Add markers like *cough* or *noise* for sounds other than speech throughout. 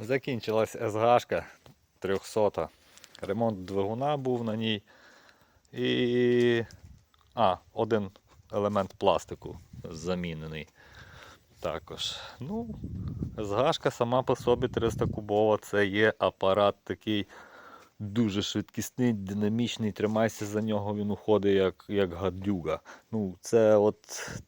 Закінчилась СГшка 300. Ремонт двигуна був на ній. І. А, один елемент пластику замінений. Також. Ну, СГшка сама по собі 300 кубова. Це є апарат такий дуже швидкісний, динамічний. Тримайся за нього, він уходить як, як гадюга. Ну, це от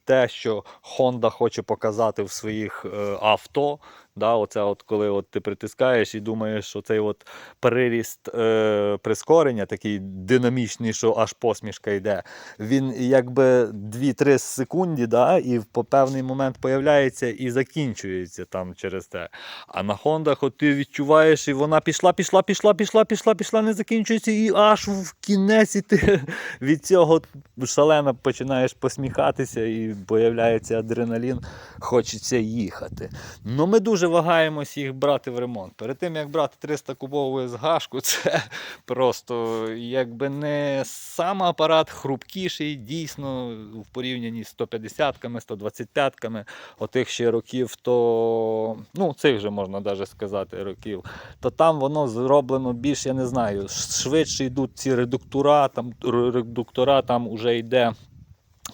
те, що Honda хоче показати в своїх е, авто. Да, оце от коли от ти притискаєш і думаєш, що цей от переріст е, прискорення, такий динамічний, що аж посмішка йде, він якби 2-3 секунди, да, і в певний момент появляється і закінчується там через те. А на Хондах от ти відчуваєш, і вона пішла, пішла, пішла, пішла, пішла, пішла, не закінчується, і аж в кінець і ти *laughs* від цього шалено починаєш посміхатися, і появляється адреналін, хочеться їхати. Ну, ми дуже вагаємось їх брати в ремонт. Перед тим, як брати 300 кубову СГшку, *laughs* це просто якби не сам апарат хрупкіший, дійсно, в порівнянні з 150-ками, 125-ками, отих ще років, то ну, цих же можна навіть сказати років, то там воно зроблено більш, я не знаю, швидше йдуть ці редуктора, там редуктора, там вже йде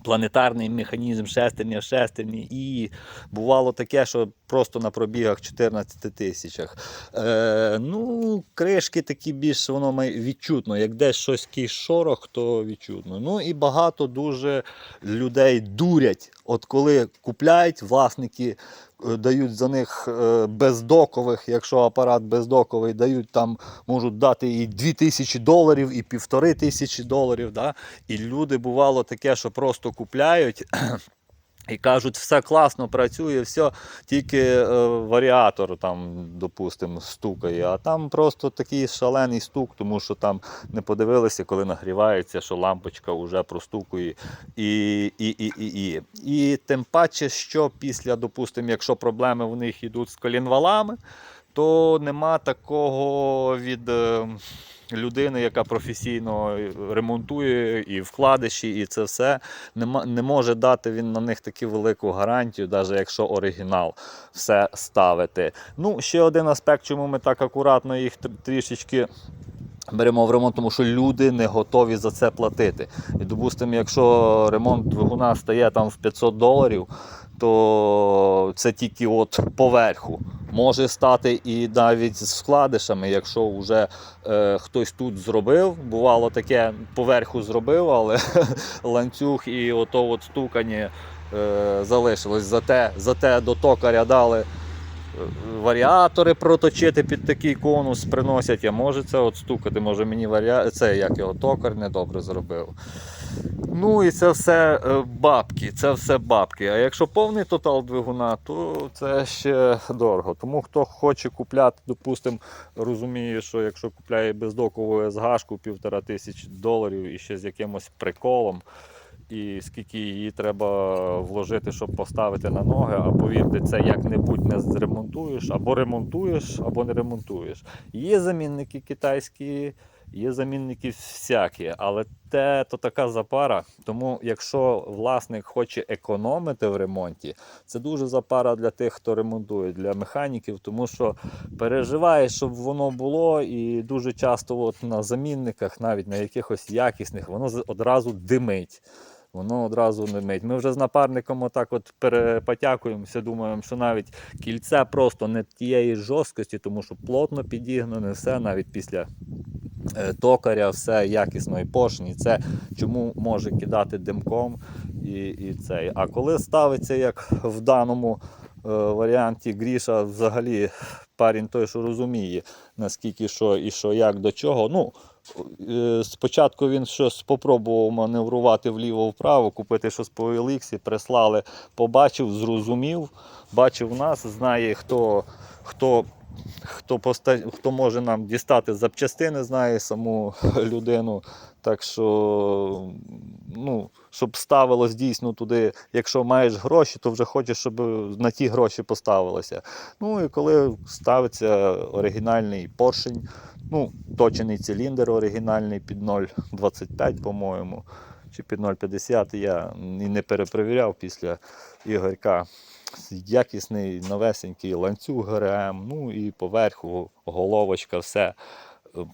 планетарний механізм шестерня шестерні. І бувало таке, що просто на пробігах 14 тисячах. Е, ну, кришки такі більш воно відчутно. Як десь щось якийсь шорох, то відчутно. Ну і багато дуже людей дурять. От коли купляють, власники дають за них е, бездокових, якщо апарат бездоковий, дають там, можуть дати і 2000 доларів, і півтори тисячі доларів. Да? І люди бувало таке, що просто купляють. І кажуть, все класно працює, все, тільки е, варіатор там, допустимо, стукає, а там просто такий шалений стук, тому що там не подивилися, коли нагрівається, що лампочка вже простукує. І, і, і, і, і. і тим паче, що після, допустимо, якщо проблеми в них йдуть з колінвалами, то нема такого від. е, Людини, яка професійно ремонтує і вкладиші, і це все не може дати він на них таку велику гарантію, навіть якщо оригінал все ставити. Ну, ще один аспект, чому ми так акуратно їх трішечки. Беремо в ремонт, тому що люди не готові за це платити. І, допустимо, якщо ремонт двигуна стає там в 500 доларів, то це тільки от поверху. Може стати і навіть з вкладишами, якщо вже е, хтось тут зробив. Бувало таке, поверху зробив, але *laughs* ланцюг і ото от стукання е, залишилось. Зате, зате до токаря дали е, варіатори проточити під такий конус приносять, а може це от стукати, може мені варіа... це як його токар недобре зробив. Ну і це все е, бабки, це все бабки. А якщо повний тотал двигуна, то це ще дорого. Тому хто хоче купляти, допустимо, розуміє, що якщо купляє бездокову СГшку півтора тисячі доларів і ще з якимось приколом, і скільки її треба вложити, щоб поставити на ноги, а повірте, це як-небудь не зремонтуєш, або ремонтуєш, або не ремонтуєш. Є замінники китайські, є замінники всякі, але те то така запара. Тому якщо власник хоче економити в ремонті, це дуже запара для тих, хто ремонтує, для механіків, тому що переживає, щоб воно було, і дуже часто от на замінниках, навіть на якихось якісних, воно одразу димить. Воно одразу не мить. Ми вже з напарником отак от перепотякуємося, думаємо, що навіть кільце просто не тієї жорсткості, тому що плотно підігнане все, навіть після токаря, все якісно і поршні. Це чому може кидати димком і, і цей. А коли ставиться, як в даному е, варіанті Гріша, взагалі парень той, що розуміє, наскільки що і що, як до чого. Ну, е, спочатку він щось спробував маневрувати вліво-вправо, купити щось по OLX, прислали, побачив, зрозумів, бачив нас, знає, хто, хто, хто, поста... хто може нам дістати запчастини, знає саму людину. Так що, ну, щоб ставилось дійсно туди, якщо маєш гроші, то вже хочеш, щоб на ті гроші поставилося. Ну і коли ставиться оригінальний поршень, ну, точений циліндр оригінальний під 0,25, по-моєму, чи під 0,50, я і не перепровіряв після Ігорька. Якісний новесенький ланцюг ГРМ, ну і поверху головочка, все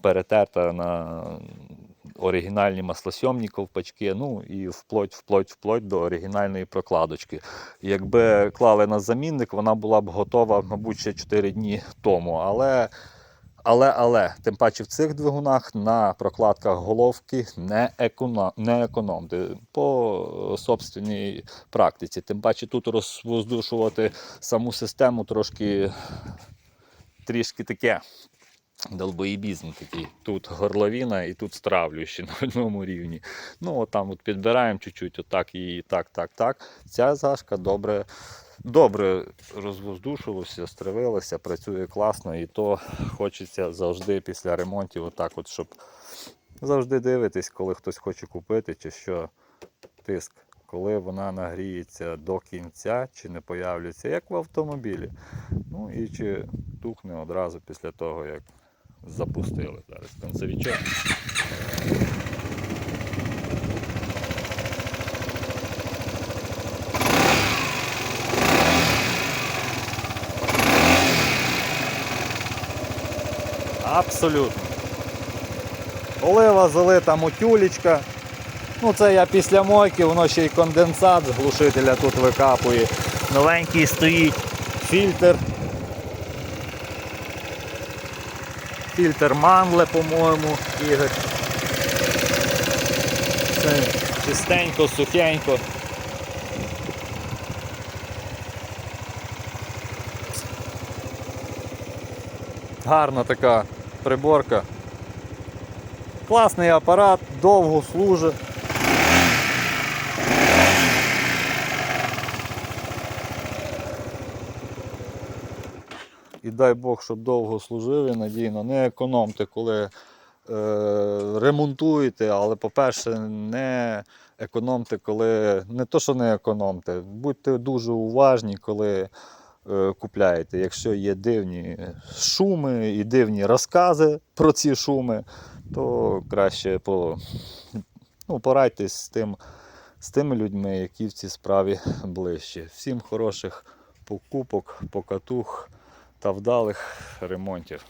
перетерта на оригінальні маслосйомні ковпачки, ну і вплоть, вплоть, вплоть до оригінальної прокладочки. Якби клали на замінник, вона була б готова, мабуть, ще 4 дні тому. Але, але, але, тим паче в цих двигунах на прокладках головки не, економ, не економте по собственній практиці. Тим паче тут розвоздушувати саму систему трошки трішки таке. Долбоєбізм такий. Тут горловина і тут стравлюючі на одному рівні. Ну, от там от підбираємо чуть-чуть, отак і так, так, так. Ця зашка добре, добре розвоздушилася, стравилася, працює класно, і то хочеться завжди після ремонтів, отак, от, щоб завжди дивитись, коли хтось хоче купити, чи що тиск. Коли вона нагріється до кінця, чи не появляться, як в автомобілі. Ну і чи тухне одразу після того, як запустили. Зараз концевічок. Абсолютно. Олива залита мотюлечка. Ну це я після мойки, воно ще й конденсат з глушителя тут викапує. Новенький стоїть фільтр. Фільтр манле, по-моєму, Ігор. Це чистенько, сухенько. Гарна така приборка. Класний апарат, довго служить. І дай Бог, щоб довго служив і надійно. Не економте, коли е, ремонтуєте, але, по-перше, не економте, коли. Не то, що не економте, будьте дуже уважні, коли купляєте. Якщо є дивні шуми і дивні розкази про ці шуми, то краще по, ну, порадьтесь з тим, з тими людьми, які в цій справі ближче. Всім хороших покупок, покатух та вдалих ремонтів.